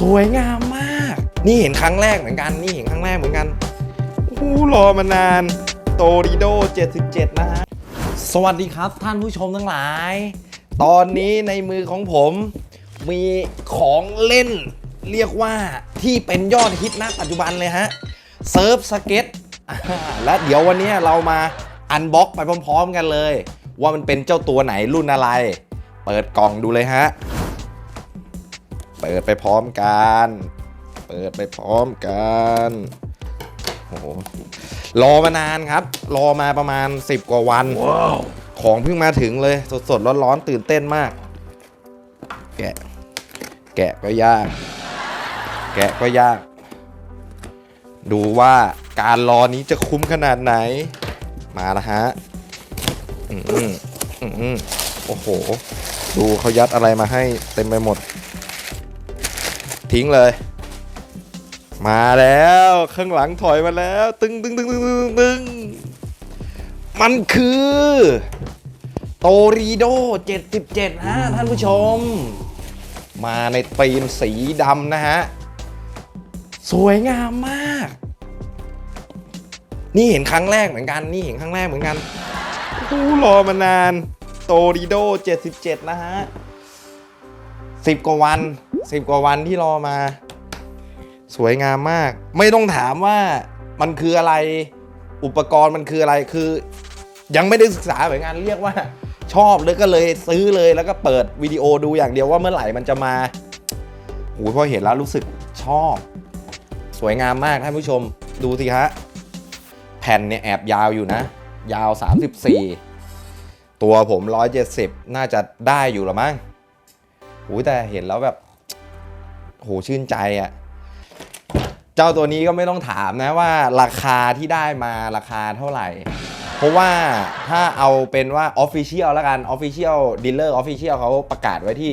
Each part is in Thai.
สวยงามมาก นี่เห็นครั้งแรกเหมือนกัน นี่เห็นครั้งแรกเหมือนกันโอ้โหรอมานาน โตริโด 77 นะฮะ สวัสดีครับท่านผู้ชมทั้งหลาย ตอนนี้ในมือของผมมีของเล่น เรียกว่าที่เป็นยอดฮิตณปัจจุบันเลยฮะ เซิร์ฟสเก็ตและเดี๋ยววันนี้เรามาอันบ็อกไปพร้อม ๆ กันเลย ว่ามันเป็นเจ้าตัวไหนรุ่นอะไร เปิดกล่องดูเลยฮะ เปิดไปพร้อมกัน เปิดไปพร้อมกันโอ้โหรอมานานครับ รอมาประมาณ 10 กว่าวันของเพิ่งมาถึงเลย สดๆ ร้อนๆ ตื่นเต้นมาก แกะ แกะก็ยาก แกะก็ยาก ดูว่าการรอนี้จะคุ้มขนาดไหน มาแล้วฮะอืมอืมอืมอืมโอ้โห ดูเขายัดอะไรมาให้เต็มไปหมด ทิ้งเลย มาแล้วข้างหลังถอยมาแล้ว ตึงตึงตึงตึงตึงตึงมันคือ โตรีโด 77 ฮะ ท่านผู้ชม มาในธีมสีดำนะฮะ สวยงามมาก นี่เห็นครั้งแรกเหมือนกัน นี่เห็นครั้งแรกเหมือนกันโอ้รอมานาน โตริโด 77 นะฮะ สิบกว่าวันสิบกว่าวันที่รอมา สวยงามมาก ไม่ต้องถามว่ามันคืออะไรอุปกรณ์มันคืออะไรคือ ยังไม่ได้ศึกษาเหมือนกันเรียกว่า ชอบเลยก็เลยซื้อเลยแล้วก็เปิดวิดีโอดูอย่างเดียวว่าเมื่อไหร่มันจะมาโอ้ยพอเห็นแล้วรู้สึกชอบ สวยงามมากท่านผู้ชมดูสิฮะแผ่นเนี่ยแอบยาวอยู่นะ ยาว 34 ตัวผม 170 น่าจะได้อยู่ละมั้ง หแต่เห็นแล้วแบบโหชื่นใจอะ่ะ เจ้าตัวนี้ก็ไม่ต้องถามนะว่าราคาที่ได้มาราคาเท่าไหร่ เพราะว่าถ้าเอาเป็นว่า Official แล้วกัน Official Dealer Official เขาประกาศไว้ที่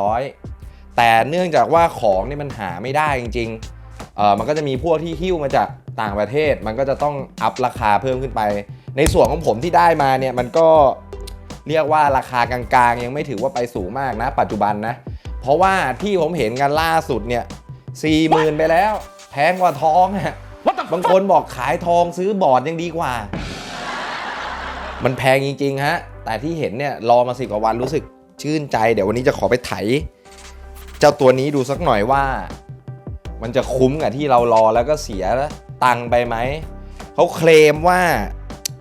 12,800 แต่เนื่องจากว่าของนี่มันหาไม่ได้จริงๆเออมันก็จะมีพวกที่หิ้วมาจากต่างประเทศ มันก็จะต้องอัพราคาเพิ่มขึ้นไป ในส่วนของผมที่ได้มาเนี่ยมันก็ เรียกว่าราคากลางๆ ยังไม่ถือว่าไปสูงมากนะ ปัจจุบันนะ เพราะว่าที่ผมเห็นกันล่าสุดเนี่ยสี่หมื่นไปแล้ว แพงกว่าทองอะบางคนบอกขายทองซื้อบอร์ดยังดีกว่า มันแพงจริงๆฮะ แต่ที่เห็นเนี่ยรอมาสิบกว่าวันรู้สึกชื่นใจ เดี๋ยววันนี้จะขอไปไถ เจ้าตัวนี้ดูสักหน่อยว่า มันจะคุ้มกับที่เรารอแล้วก็เสียตังค์ไปไหม เขาเคลมว่า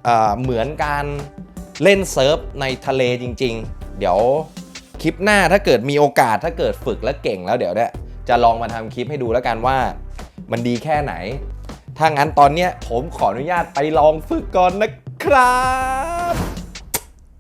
เอ่อเหมือนการ เล่นเซิร์ฟในทะเลจริง ๆ เดี๋ยวคลิปหน้าถ้าเกิดมีโอกาสถ้าเกิดฝึกและเก่งแล้วเดี๋ยวเนี่ยจะลองมาทำคลิปให้ดูแล้วกันว่า มันดีแค่ไหน ถ้างั้นตอนเนี้ยผมขออนุญาตไปลองฝึกก่อนนะครับ